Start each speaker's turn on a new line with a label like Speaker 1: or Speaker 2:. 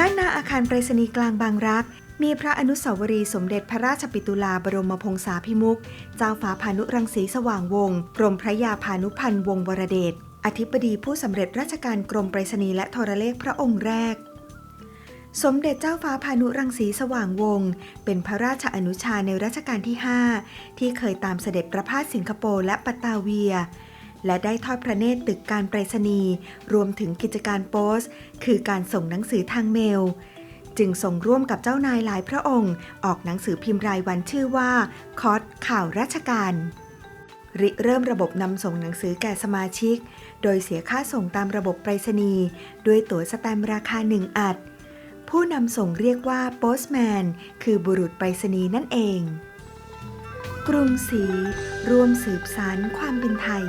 Speaker 1: กาอาคารไปรษณีย์กลางบางรัก มีพระอนุสาวรีย์สมเด็จพระราชปิตุลาบรมพงษาภิมุกเจ้าฟ้าพานุรังสีสว่างวงศ์กรมพระยาพานุพันธ์วงศ์วรเดช อธิบดีผู้สำเร็จราชการกรมไปรษณีย์และโทรเลขพระองค์แรก สมเด็จเจ้าฟ้าพานุรังสีสว่างวงศ์เป็นพระราชอนุชาในรัชกาลที่ 5 ที่เคยตามเสด็จประพาสสิงคโปร์และปัตตาเวีย และได้ทอดพระเนตรตึกการไปรษณีย์รวมถึงกิจการโปสคือการส่งหนังสือทางเมล จึงส่งร่วมกับเจ้านายหลายพระองค์ ออกหนังสือพิมพ์รายวันชื่อว่าคอสข่าวราชการริเริ่มระบบนำส่งหนังสือแก่สมาชิก โดยเสียค่าส่งตามระบบไปรษณีย์ด้วยตั๋วสแตมราคา1อัด ผู้นำส่งเรียกว่าโปสแมน คือบุรุษไปรษณีย์นั่นเอง กรุงศรีร่วมสืบสานความเป็นไทย